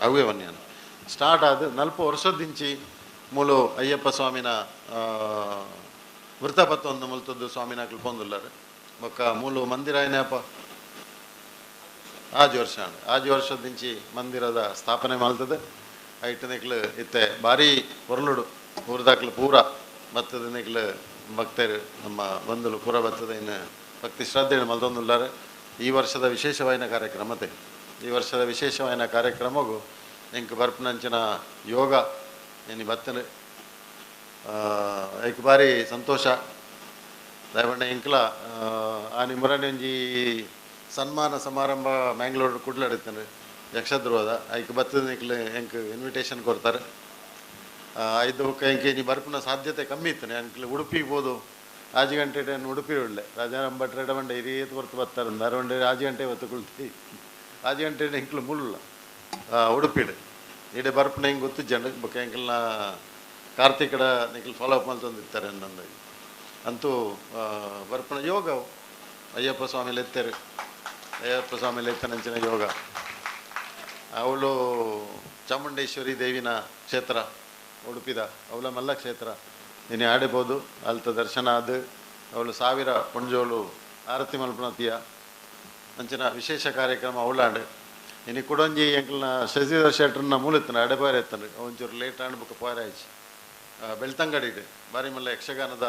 ಅವೇ ವನ್ಯಾನ ಸ್ಟಾರ್ಟ್ ಆದ ನಲ್ಪ ವರ್ಷದ ದಿಂಚಿ ಮೂಲು ಅಯ್ಯಪ್ಪ ಸ್ವಾಮಿನ ಆ, ವೃತ್ತಪತ್ತ ಒಂದು ಮುಲ್ತದ್ದು ಸ್ವಾಮಿನ ಪೊಂದುಲ್ಲಾರೆ ಬೊಕ್ಕ ಮೂಲು ಮಂದಿರ ಏನಪ್ಪ ಆಜು ವರ್ಷ ಆಜ್ ಆಜು ವರ್ಷದ ದಿಂಚಿ ಮಂದಿರದ ಸ್ಥಾಪನೆ ಮಾಡ್ತದೆ. ಐಟ್ ನಿಕ್ಲು ಇತ್ತೆ ಭಾರಿ ಹೊರಳುಡು ಊರದಾಕ್ಲು ಪೂರ ಬತ್ತದ ನಿಕ್ಲು ಭಕ್ತರು ನಮ್ಮ ಬಂಧುಲು ಪೂರ ಬರ್ತದೆ. ಇನ್ನು ಭಕ್ತಿ ಶ್ರದ್ಧೆ ಮಲ್ದೊಂದುಲ್ಲಾರೆ ಈ ವರ್ಷದ ವಿಶೇಷವಾಯಿನ ಕಾರ್ಯಕ್ರಮತೆ ಈ ವರ್ಷದ ವಿಶೇಷವಾಯಿನ ಕಾರ್ಯಕ್ರಮಗು ಎಂಕ್ ಬರ್ಪನಂಚಿನ ಯೋಗ ಏನಿ ಬತ್ತನೆ. ಐಕ್ ಬಾರಿ ಸಂತೋಷ. ದಯವಣ್ಣ ಎಂಕ್ಲ ಆ ನಿಮ್ಮರನೆ ಒಂಜಿ ಸನ್ಮಾನ ಸಮಾರಂಭ ಮ್ಯಾಂಗ್ಳೂರು ಕುಡ್ಲಾಡಿತ್ತಾನೆ ಯಕ್ಷಧ್ರುವದ. ಐಕ್ ಬತ್ತದ ನಿಕ್ಲು ಎಂಕ್ ಇನ್ವಿಟೇಷನ್ ಕೊಡ್ತಾರೆ. ಐದು ಎಂಕೆ ನೀ ಬರ್ಪುನ ಸಾಧ್ಯತೆ ಕಮ್ಮಿ ಇತ್ತು. ಎಂಕ್ಲು ಉಡುಪಿಗೆ ಹೋದು. ಆಜು ಗಂಟೆ ಟೈಮ್ ಉಡುಪಿ ಒಳ್ಳೆ. ರಾಜಾರಾಮ್ ಭಟ್ರ ಎಡವಂಡೆ ಹಿರಿಯತ್ ಹೊರ್ತು ಬರ್ತಾರೆ. ಅರವಂಡೆ ಆಜು ಗಂಟೆ ಹೊತ್ತು ಕುಳ್ತಿ ಆಜು ಗಂಟೆ ಎಂಕ್ಲು ಮುಳ್ಳ ಉಡುಪಿಡು ಇಡೆ ಬರ್ಪುನ ಹೆಂಗೆ ಗೊತ್ತು? ಜನಕ್ಕೆ ಬೊಕ್ಕ ಎಂಕ್ಲನ ಕಾರ್ತಿಕಡ ನಿಂಕ್ಲು ಫಾಲೋ ಅಪ್ ತಂದಿರ್ತಾರೆ ನಂದಾಗಿ ಅಂತೂ ಆ, ಬರ್ಪುನ ಯೋಗ ಅಯ್ಯಪ್ಪ ಸ್ವಾಮಿಲಿ ಎತ್ತರು. ಅಯ್ಯಪ್ಪ ಸ್ವಾಮಿ ಎತ್ತನಂಚಿನ ಯೋಗ. ಅವಳು ಚಾಮುಂಡೇಶ್ವರಿ ದೇವಿನ ಕ್ಷೇತ್ರ, ಉಡುಪಿದ ಅವಳ ಮಲ್ಲ ಕ್ಷೇತ್ರ. ಇನ್ನು ಆಡಿಬೋದು ಅಲ್ತ ದರ್ಶನ ಅದು ಅವಳು ಸಾವಿರ ಪುಂಜೋಳು ಆರತಿ ಮಲ್ಪನತಿಯ. ಅಂಚಿನ ವಿಶೇಷ ಕಾರ್ಯಕ್ರಮ ಅವಳಾಂಡು ಇನ್ನು ಕುಡೊಂಜಿ ಎಂಕಲ್ನ ಶಶಿಧರ್ ಶೆಟ್ರನ್ನ ಮೂಲತನ ಅಡೆಬಾರಿ ಎತ್ತಂಡು ಒಂಚೂರು ಲೇಟ್ ಆಂಡ್ ಬುಕ್ ಪಾರಾಯ್ಚಿ ಬೆಳ್ತಂಗಡಿಡು ಬಾರಿ ಮಲ್ಲ ಯಕ್ಷಗಾನದ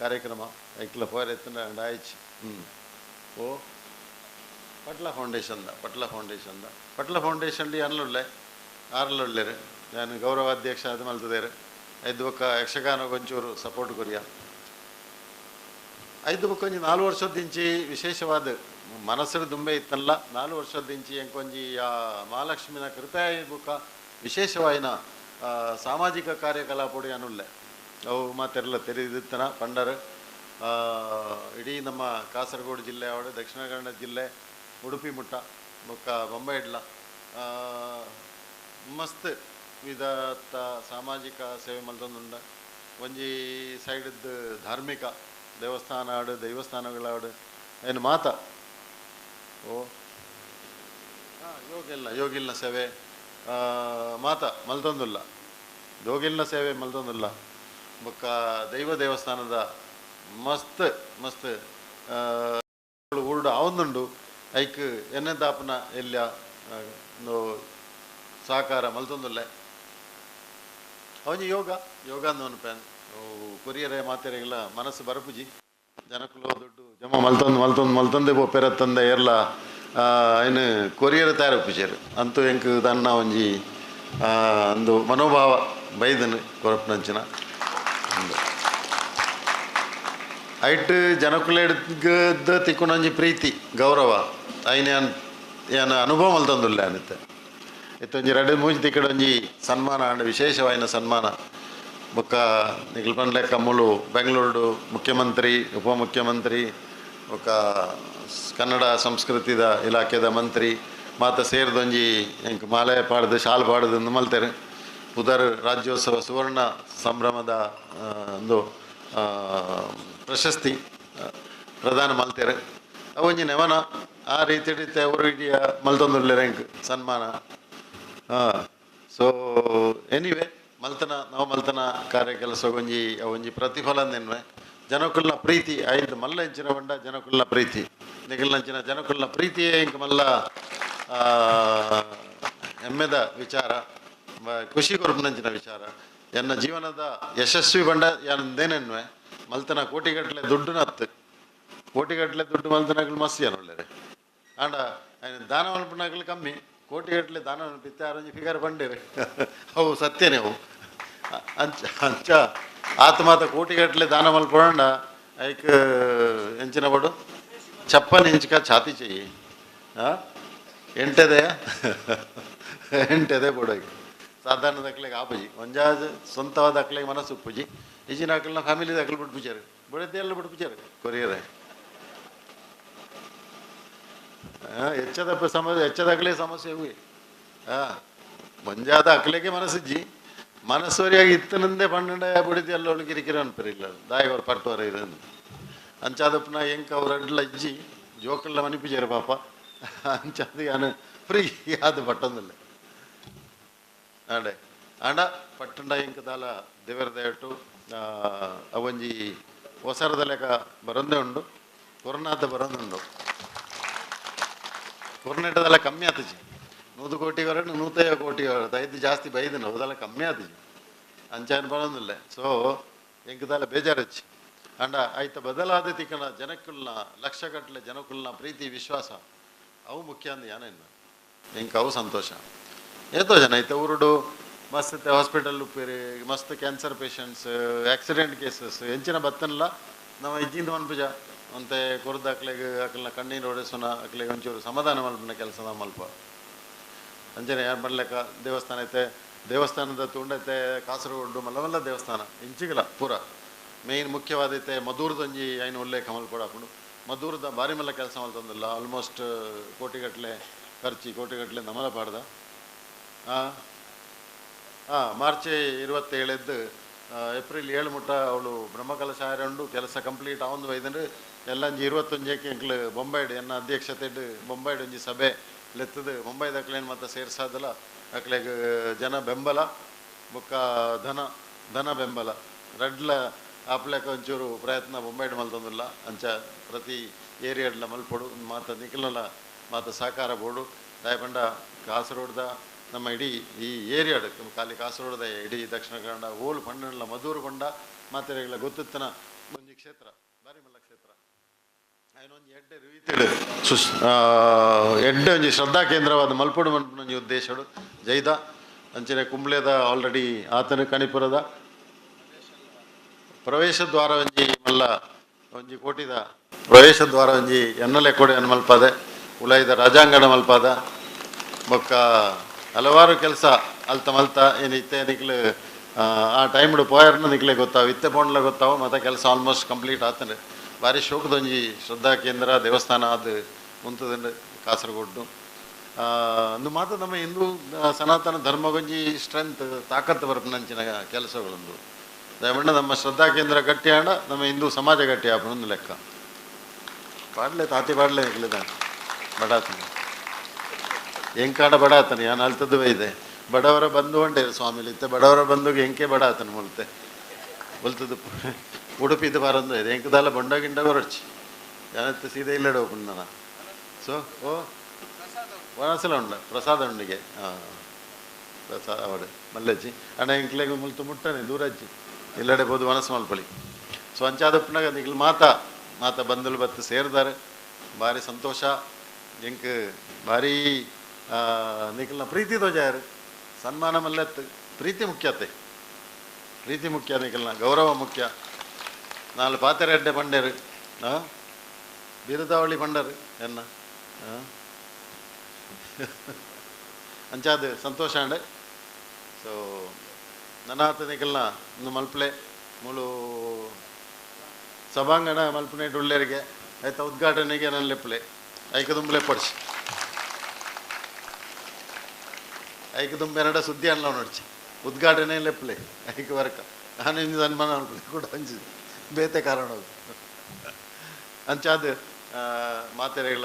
ಕಾರ್ಯಕ್ರಮ. ಎಂಕ್ಲ ಪೋರ ಎತ್ತನ ಆಯ್ಚಿ. ಹ್ಞೂ ಓ. ಪಟ್ಲ ದ, ಪಟ್ಲ ಫೌಂಡೇಶನ್ದ ಪಟ್ಲ ಫೌಂಡೇಶನ್ಲಿ ಅನ್ನಲುಳ್ಳೆ ಆರ್ಲುಳ್ಳೇರು ನಾನು ಗೌರವಾಧ್ಯಕ್ಷ ಅದು ಮಲ್ತದೇರು. ಐದು ಬೊಕ್ಕ ಯಕ್ಷಗಾನ ಒಂಚೂರು ಸಪೋರ್ಟ್ ಕೊರಿಯ. ಐದು ಬೊಕ್ಕ ಒಂಜಿ ನಾಲ್ಕು ವರ್ಷದಿಂಚಿ ವಿಶೇಷವಾದ ಮನಸ್ಸು ದುಂಬೆ ಇತ್ತಲ್ಲ, ನಾಲ್ಕು ವರ್ಷದಿಂಚಿ ಎಂಕೊಂಜಿ ಆ ಮಹಾಲಕ್ಷ್ಮಿನ ಕೃತಾಯ ಬುಕ್ಕ ವಿಶೇಷವಾಯಿನ ಸಾಮಾಜಿಕ ಕಾರ್ಯಕಲಾಪಡಿ ಅನ್ನುಳ್ಳೆ ಅವು ಮಾತೆಲ್ಲ ತೆರೆದಿತ್ತನ ಪಂಡರ್. ಇಡೀ ನಮ್ಮ ಕಾಸರಗೋಡು ಜಿಲ್ಲೆ ಅವಡೆ ದಕ್ಷಿಣ ಕನ್ನಡ ಜಿಲ್ಲೆ ಉಡುಪಿ ಮುಟ್ಟ, ಬೊಕ್ಕ ಬೊಂಬೈಡ್ಲ ಮಸ್ತ್ ವಿಧತ್ತ ಸಾಮಾಜಿಕ ಸೇವೆ ಮಲ್ತೊಂದುಂಡ ಒಂಜಿ ಸೈಡ್ದು ಧಾರ್ಮಿಕ ದೇವಸ್ಥಾನ ಆಡು ದೈವಸ್ಥಾನಗಳಾಡು ಏನು ಮಾತ? ಓ. ಯೋಗಿಲ್ಲ, ಯೋಗಿಲ್ನ ಸೇವೆ. ಮಾತ ಮಲ್ತೊಂದುಲ್ಲ ಯೋಗಿಲ್ನ ಸೇವೆ ಮಲ್ತೊಂದುಲ್ಲ ಬೊಕ್ಕ ದೈವ ದೇವಸ್ಥಾನದ ಮಸ್ತ್ ಮಸ್ತ್ ಊರ್ಡು ಅವೊಂದುಂಡು ಐಕ್ ಎನ್ ಎಲ್ಯ ಎಲ್ಲ ಸಾಕಾರ ಮಲ್ತೊಂದುಲ್ಲೆ. ಅವನಿ ಯೋಗ ಯೋಗ ಅಂದವನು ಪ್ಯಾನ್ ಕೊರಿಯರ ಮಾತೆರೆಗೆಲ್ಲ, ಮನಸ್ಸು ಬರಪುಜಿ. ಜನಕ್ಕೂ ದುಡ್ಡು, ಜಮ ಮಲ್ತೊಂದು ಮಲ್ತೊಂದು, ಮಲ್ತೊಂದೆ ಬೋ ತಂದ ಎಲ್ಲ ಏನು ಕೊರಿಯರ್ ತಯಾರಪ್ಪುಜೇರು ಅಂತೂ ಎಂಕ್ ತನ್ನ ಒಂಜಿ ಒಂದು ಮನೋಭಾವ ಬೈದನು ಕೊರಪ್ನಂಚಿನ. ಐಟ್ ಜನಕ್ಕುಲೆಡ್ಗದ ತಿಕ್ಕೊಂಡೊಂಜಿ ಪ್ರೀತಿ, ಗೌರವ. ಐನ ಏನ ಅನುಭವ ಮಲ್ತೊಂದುಲ್ಲ ಅನ್ನತ್ತೆ ಇತ್ತೊಂಜಿ ಮೂಜಿ ತಿಕ್ಕಡ ಒಂಜಿ ಸನ್ಮಾನ ಅಂಡ್ ವಿಶೇಷವಾಯಿನ ಸನ್ಮಾನ. ಬೊಕ್ಕ ನಿಖಿಲ್ ಕಮ್ಮಲು ಬೆಂಗಳೂರು ಮುಖ್ಯಮಂತ್ರಿ, ಉಪಮುಖ್ಯಮಂತ್ರಿ, ಬೊಕ್ಕ ಕನ್ನಡ ಸಂಸ್ಕೃತಿದ ಇಲಾಖೆದ ಮಂತ್ರಿ, ಮಾತ ಸೇರಿದೊಂಜಿ ಎಂಕ್ ಮಾಲೆ ಪಾಡ್ದು, ಶಾಲ್ ಪಾಡ್ದು ಅಂದು ಮಲ್ತೇರು. ಉದರ್ ರಾಜ್ಯೋತ್ಸವ ಸುವರ್ಣ ಸಂಭ್ರಮದ ಒಂದು ಪ್ರಶಸ್ತಿ ಪ್ರಧಾನ ಮಲ್ತೇರು. ಅವೊಂಜಿ ನೆವನ. ಆ ರೀತಿ ರೀತಿ ಅವರು ಇಡೀ ಮಲ್ತೊಂದುಲ್ಲೆ ರ್ಯಾಂಕ್ ಸನ್ಮಾನ. ಹಾಂ ಸೊ ಎನಿವೆ ಮಲ್ತನ, ನಾವು ಮಲ್ತನ ಕಾರ್ಯ ಕೆಲಸ ಒಂಜಿ ಒಂಜಿ ಪ್ರತಿಫಲನೆನ್ವೆ ಜನಕುಲ್ನ ಪ್ರೀತಿ, ಐದ್ ಮಲ್ಲ ಹೆಂಚಿನ ಬಂಡ ಜನಕುಲ್ನ ಪ್ರೀತಿ. ನಿಗಲ್ನಂಚಿನ ಜನಕುಲ್ನ ಪ್ರೀತಿಯೇ ಇಂಕ ಮಲ್ಲ ಹೆಮ್ಮೆದ ವಿಚಾರ ಖುಷಿ ಕೊರ್ಪನಂಚಿನ ವಿಚಾರ. ಎನ್ನ ಜೀವನದ ಯಶಸ್ವಿ ಬಂಡ ಯಾನಂದೇನೆನ್ವೆ ಮಲ್ತನ ಕೋಟಿಗಟ್ಟಲೆ ದುಡ್ಡು ನತ್ತು. ಕೋಟಿಗಟ್ಟಲೆ ದುಡ್ಡು ಮಲ್ತನಗಳು ಮಸ್ತಿ ಅನ್ನೊಳ್ಳೆರೆ అండ్ ఆయన దానవలప నగలు కమ్మి కోటి ఏట్లే దానం పిత్తారని ఫిగర్ పండేరు అవు సత్యనేవు అంచ అంచ ఆత్మాత కోటి ఏట్లే దానవలు పొడండ ఐక్ ఎంచినప్పుడు చెప్పని ఎంచిక ఛాతి చెయ్యి ಎಂಟದೆ ಎಂಟದೆ ಕೊಡೋಗಿ ಸಾಧಾರಣ ದಾಖಲೆಗೆ ಆಪಜಿ ಒಂಜಾಜ್ ಸ್ವಂತ ದಾಖಲೆಗೆ ಮನಸ್ಸು ಉಪ್ಪುಜಿ ಈಜಿನ ಹಾಕಲು ನಾವು ಫ್ಯಾಮಿಲಿ ದಾಖಲೆ ಬಿಟ್ಬಿಟ್ಟಾರೆ ಬಡದೇ ಎಲ್ಲ ಬಿಟ್ಬಿಟ್ಟಾರೆ ಕೊರಿಯರ್ ಹೆಚ್ಚದ ಸಮಸ್ಯೆ ಹೆಚ್ಚದ ಅಕ್ಲೆ ಸಮಸ್ಯೆ ಹೋಗಿ ಹಾ ಮಂಜಾದ ಅಕಲೆಗೆ ಮನಸ್ಸಿಜ್ಜಿ ಮನಸ್ಸೋರಿಯಾಗಿ ಇತ್ತನಂದೇ ಪಂಡ ಬಿಡಿದು ಎಲ್ಲ ಒಳಗೆ ಕಿರಿಕಿರಿ ಅನ್ಪರಿಲ್ಲ. ದಾಯಿವರ ಪಟ್ಟವರ ಇರೋದು. ಅಂಚಾದಪ್ಪನ ಎಂಕ ಅವ್ರ ಅಡ್ಲ ಅಜ್ಜಿ ಜೋಕಲ್ಲ ಮನಿಪಿಜಾರ ಪಾಪ. ಅಂಚಾದ ಯಾನು ಫ್ರೀ ಅದು ಪಟ್ಟೊಂದಲ್ಲ. ಅಡೆ ಅಣ್ಣ ಪಟ್ಟಂಡ ಎಂಕ ದಾಲ ದೇವರ ದಯಟು ಅವಂಜಿ ಹೊಸರದ ಲೆಕ್ಕ ಬರೊಂದೇ ಉಂಡು. ಕೊರೋನಾದ ಬರೋದುಂಡು ಕೊರೋನೆಟದೆಲ್ಲ ಕಮ್ಮಿ ಆತಜಿ ನೂರು ಕೋಟಿ ಹೊರ ನೂತೈವ ಕೋಟಿ ಹೊರ ಐದು ಜಾಸ್ತಿ ಬೈದನು ಅದೆಲ್ಲ ಕಮ್ಮಿ ಆತಜಿ ಅಂಚಾನ್ ಬರೋದಿಲ್ಲ ಸೊ ಎಂಕದೆಲ್ಲ ಬೇಜಾರಚ್ಚಿ ಅಂಡ ಆಯ್ತ, ಬದಲಾದ ತಿಕ್ಕನ ಜನಕ್ಕುಲ್ನ ಲಕ್ಷಗಟ್ಟಲೆ ಜನಕ್ಕುಲ್ನ ಪ್ರೀತಿ, ವಿಶ್ವಾಸ. ಅವು ಮುಖ್ಯ ಅಂದ ಯಾನೇನು ಇಂಕ ಅವು ಸಂತೋಷ. ಏತೋ ಜನ ಐತೆ ಊರುಡು ಮಸ್ತ್ ಹಾಸ್ಪಿಟಲ್ ಉಪ್ಪೇರಿ, ಮಸ್ತ್ ಕ್ಯಾನ್ಸರ್ ಪೇಷಂಟ್ಸ್ ಆಕ್ಸಿಡೆಂಟ್ ಕೇಸಸ್ ಹೆಂಚಿನ ಬತ್ತನಲ್ಲ ನಾವು ಇಜ್ಜಿಂದ ಅನ್ಪುಜ ಅಂತೆ ಕೊರ್ದ ಅಕ್ಲೆಗೆ ಅಕ್ಲನ ಕಣ್ಣೀರು ಹೊಡೆಸೋಣ ಅಕ್ಲೆಗೆ ಒಂಚೂರು ಸಮಾಧಾನ ಮಲ್ಪನ ಕೆಲಸದ ಮಲ್ಪ. ಅಂಜನೆ ಯಾರು ಬರ್ಲೆಕ್ಕ ದೇವಸ್ಥಾನ ಐತೆ. ದೇವಸ್ಥಾನದ ತುಂಡೈತೆ ಕಾಸರಗೋಡು ಮಲ್ಲವಲ್ಲ ದೇವಸ್ಥಾನ. ಇಂಚಿಗಲ ಪೂರ. ಮೇಯ್ನ್ ಮುಖ್ಯವಾದೈತೆ ಮಧೂರದೊಂಜಿ ಐನು ಉಲ್ಲೇಖ ಮಲ್ಕೊಡಾಕೊಂಡು ಮಧೂರದ ಬಾರಿ ಮಲ್ಲ ಕೆಲಸ ಮಲ್ತಂದಿಲ್ಲ ಆಲ್ಮೋಸ್ಟ್ ಕೋಟಿಗಟ್ಟಲೆ ಖರ್ಚಿ ಕೋಟಿಗಟ್ಟಲೆ ನಮಲ ಪಾಡ್ದ. ಹಾಂ ಮಾರ್ಚ್ ಇರುವತ್ತೇಳದ್ದು ಏಪ್ರಿಲ್ ಏಳು ಮುಟ್ಟ ಅವಳು ಬ್ರಹ್ಮಕಲಶ ಉಂಡು ಕೆಲಸ ಕಂಪ್ಲೀಟ್ ಆವೊಂದು ಒಯ್ದಂದ್ರೆ ಎಲ್ಲ ಒಂಜಿ ಇರುವತ್ತೊಂಜಕ್ಕೆ ಎಂಕ್ಲು ಬೊಂಬೈಡ್ ಎನ್ನ ಅಧ್ಯಕ್ಷತೆಡ್ ಬೊಂಬೈಡ್ ಒಂಜಿ ಸಭೆ ಲೆತ್ತದು. ಮುಂಬೈದ ಅಕ್ಲೇನು ಮತ್ತೆ ಸೇರ್ಸಾದಲ್ಲ ಅಕ್ಲೆಗ್ ಜನ ಬೆಂಬಲ, ಬೊಕ್ಕ ಧನ ಧನ ಬೆಂಬಲ. ರಡ್ಲ ಆಪ್ಲೆಕ ಒಂಚೂರು ಪ್ರಯತ್ನ ಬೊಂಬೈಡ್ ಮಲ್ತಂದಿಲ್ಲ ಅಂಚ ಪ್ರತಿ ಏರಿಯಾಡ್ಲ ಮಲ್ಪೊಡು ಮಾತ ನಿಖಿಲ ಮಾತ ಸಹಕಾರ ಬೋಡು. ದಾಯಪಂಡ ಕಾಸರಗೋಡ್ದ ನಮ್ಮ ಇಡೀ ಈ ಏರಿಯಾಡ್ ಖಾಲಿ ಕಾಸರೋಡ್ದ, ಇಡೀ ದಕ್ಷಿಣ ಕನ್ನಡ ಓಲ್ ಪಂಡ ಮಧೂರು ಪಂಡ ಮಾತೆರೆಗಳ ಗೊತ್ತಿತ್ತನ ಒಂಜಿ ಕ್ಷೇತ್ರ. ಬಾರಿ ಮಲ್ಲ ಕ್ಷೇತ್ರ ಎಡ್ಡೆ ಒಂಜಿ ಎಡ್ಡೆ ಶ್ರದ್ಧಾ ಕೇಂದ್ರವಾದ ಮಲ್ಪಡು ಒಂಜಿ ಉದ್ದೇಶಡು. ಜೈದ, ಅಂಚಿನ ಕುಂಬ್ಳೆದ ಆಲ್ರೆಡಿ ಆತನ ಕಣಿಪುರದ. ಪ್ರವೇಶ ದ್ವಾರ ಒಂಜಿ ಮಲ್ಲ, ಒಂಜಿ ಕೋಟಿದ. ಪ್ರವೇಶ ದ್ವಾರ ಒಂಜಿ ಎನ್ನಲೆ ಕೊಡೆ ಅನ್ನು ಮಲ್ಪದೆ. ಉಲಾಯಿದ ರಾಜಾಂಗಣ ಮಲ್ಪದ. ಬೊಕ್ಕ ಹಲವಾರು ಕೆಲಸ ಅಲ್ತ ಮಲ್ತ ಏನಿತ್ತೆ ಇತ್ತೆ ನಿಕ್ಲು, ಆ ಟೈಮ್ ಪೋಯರ್ನ ನಿಕ್ಲೆ ಗೊತ್ತಾವ. ಇತ್ತೆ ಪೋಂಡ್ಲ ಗೊತ್ತಾವ. ಮತ್ತೆ ಕೆಲಸ ಆಲ್ಮೋಸ್ಟ್ ಕಂಪ್ಲೀಟ್ ಆತನೆ ಭಾರಿ ಶೋಕದೊಂಜಿ ಶ್ರದ್ಧಾ ಕೇಂದ್ರ, ದೇವಸ್ಥಾನ ಅದು ಮುಂತದಂಡ ಕಾಸರಗೋಡು. ಅಂದು ಮಾತ್ರ ನಮ್ಮ ಹಿಂದೂ ಸನಾತನ ಧರ್ಮಗೊಂಜಿ ಸ್ಟ್ರೆಂತ್ ತಾಕತ್ತು ಬರ್ಪನಂಚಿನ ಕೆಲಸಗಳೊಂದು. ದಯಮಂಡ ನಮ್ಮ ಶ್ರದ್ಧಾ ಕೇಂದ್ರ ಗಟ್ಟಿ ಆಂಡ, ನಮ್ಮ ಹಿಂದೂ ಸಮಾಜ ಗಟ್ಟಿ ಒಂದು ಲೆಕ್ಕ. ಪಾಡ್ಲೆ ತಾತಿ ಪಾಡ್ಲೆ ಇಲ್ಲದ ಬಡಾತನ. ಎಂಕಾಡ ಬಡಾತನ? ಯಾನ್ ಅಲ್ತದ್ದು ಇದೆ. ಬಡವರ ಬಂಧು ಸ್ವಾಮಿಲಿ ಇತ್ತೆ ಬಡವರ ಬಂಧುಗೆ ಎಂಕೆ ಬಡಾತನ ಮುಲ್ತೆ? ಒಲ್ತದ್ದು ಇದೆ. ಎಂಕದಲ್ಲ ಬಂಡ ಗಿಂಡ ಯಾವತ್ತು ಸೀದೆ ಇಲ್ಲ ಹೋಗ್ಕೊಂಡು ನಾನು ಸೊ ಓ ವನಸಲ ಉಂಡ ಪ್ರಸಾದ ಉಂಡಿಗೆ. ಹಾಂ ಪ್ರಸಾದ ಅವಡೆ, ಮಲ್ಲಜ್ಜಿ. ಅಣ್ಣ, ಎಂಕ್ಲೆಗೆ ಮುಲ್ತು ಮುಟ್ಟನೆ ದೂರಜ್ಜಿ. ಇಲ್ಲಡೆ ಬೋದು ವನಸ ಮಲ್ಪಳಿ ಸೊ ಅಂಚಾದಪ್ಪನಾಗ ನಿಗ್ಲು ಮಾತ ಮಾತ ಬಂದಲು ಬತ್ತು ಸೇರಿದಾರೆ. ಭಾರಿ ಸಂತೋಷ. ಎಂಕ್ ಭಾರಿ ನಿಖಲ್ನ ಪ್ರೀತಿ ಧ್ವಜಾರು ಸನ್ಮಾನ ಮಲ್ಲತ್ತು. ಪ್ರೀತಿ ಮುಖ್ಯತೆ. ಪ್ರೀತಿ ಮುಖ್ಯ ನಿಖಲ್ನ, ಗೌರವ ಮುಖ್ಯ. ನಾಲ್ ಪಾತ್ರೆ ಅಡ್ಡೆ ஆ ಹಾಂ ಬಿರುದಾವಳಿ ಪಂಡರು. ಎನ್ನ? ಅಂಚಾದ ಸಂತೋಷ ಅಂಡೆ. ಸೊ ನನ್ನ ಹತ್ತ ನಿಖಲ್ನ ಇನ್ನು ಮಲ್ಪಲೆ ಮುಳು ಸಭಾಂಗಣ ಮಲ್ಪನೆ ಉಳ್ಳೇರಿಗೆ ಆಯ್ತಾ ಉದ್ಘಾಟನೆಗೆ ನನ್ನ ಲೆಪ್ಪಲೆ ಐಕ ತುಂಬಲೆ ಪಡಿಸಿ ಸುದ್ದಿ ಅನ್ನ ನೋಡ್ಚಿ. ಉದ್ಘಾಟನೆ ಲೆಪ್ಪಲೆ ಐಕ ವರ್ಕ. ನಾನು ಇಂದು ಮಲ್ಪಲೆ ಕೂಡ ಹಂಚಿ ಬೇತೆ ಕಾರಣ ಅದು. ಅಂಚಾದ ಮಾತೆರೆಗಳ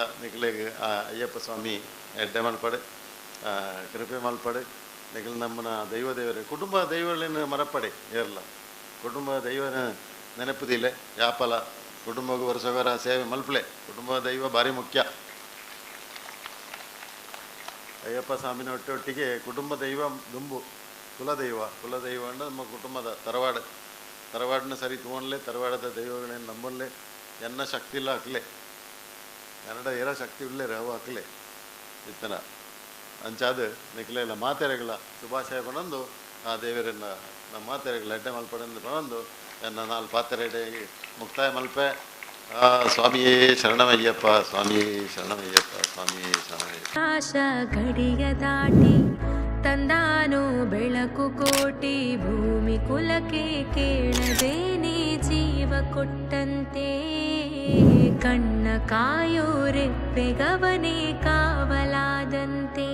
ಆ, ಅಯ್ಯಪ್ಪ ಸ್ವಾಮಿ ಎಡ್ಡೆ ಮಲ್ಪಡೆ ಕೃಪೆ ಮಲ್ಪಡೆ ನಿಗಲ್ ನಮ್ಮನ ದೈವ ದೇವರೇ, ಕುಟುಂಬ ದೈವಗಳೇನು ಮರಪಡೆ, ಏರ್ಲ. ಕುಟುಂಬ ದೈವನ ನೆನಪುದಿಲೆ ಯಾಪಲ ಕುಟುಂಬಗೂ ವರ್ಷವರ ಸೇವೆ ಮಲ್ಪಲೆ, ಕುಟುಂಬ ದೈವ ಭಾರಿ ಮುಖ್ಯ. ಅಯ್ಯಪ್ಪ ಸ್ವಾಮಿನ ಒಟ್ಟೊಟ್ಟಿಗೆ ಕುಟುಂಬ ದೈವ ದುಂಬು, ಕುಲದೈವ. ಕುಲದೈವ ಅಂದ್ರೆ ನಮ್ಮ ಕುಟುಂಬದ ತರವಾಡ. ತರವಾಡನ್ನ ಸರಿ ತಗೊಂಡ್ಲೆ, ತರವಾಡದ ದೈವಗಳೇನು ನಂಬಲ್ಲೇ ಎನ್ನ ಶಕ್ತಿ ಇಲ್ಲ ಹಾಕ್ಲೆ. ಕನ್ನಡ ಏರ ಶಕ್ತಿ ಇಲ್ಲೇ ಅವು ಹಾಕ್ಲೆ. ಇತ್ತನ. ಅಂಚಾದ ನಿಖಲೆಲ್ಲ ಮಾತೆರೆಗಳ ಶುಭಾಶಯ ಪಣಂದು ಆ ದೇವರನ್ನ ನಮ್ಮ ಮಾತೆರೆಗಳ ಎಡ್ಡೆ ಮಲ್ಪಡೆಂದು ಪಣಂದು ಎನ್ನ ನಾಲ್ ಪಾತೆರೆಡೆ ಮುಕ್ತಾಯ ಮಲ್ಪೆ. ಸ್ವಾಮಿಯೇ ಶರಣಮಯ್ಯಪ್ಪ ಸ್ವಾಮಿಯೇ ಶರಣಮಯ್ಯಪ್ಪ ಸ್ವಾಮಿಯೇ ಶರಣಮಯ್ಯಪ್ಪ. ದಾಟಿ ತಂದಾನು ಬೆಳಕು ಕೋಟಿ ಭೂಮಿ ಕುಲಕ್ಕೆ ನೀ ಜೀವ ಕೊಟ್ಟಂತೆ. ಕಣ್ಣ ಕಾಯೋ ರೆಪ್ಪೆಗವನೇ ಕಾವಲಾದಂತೆ.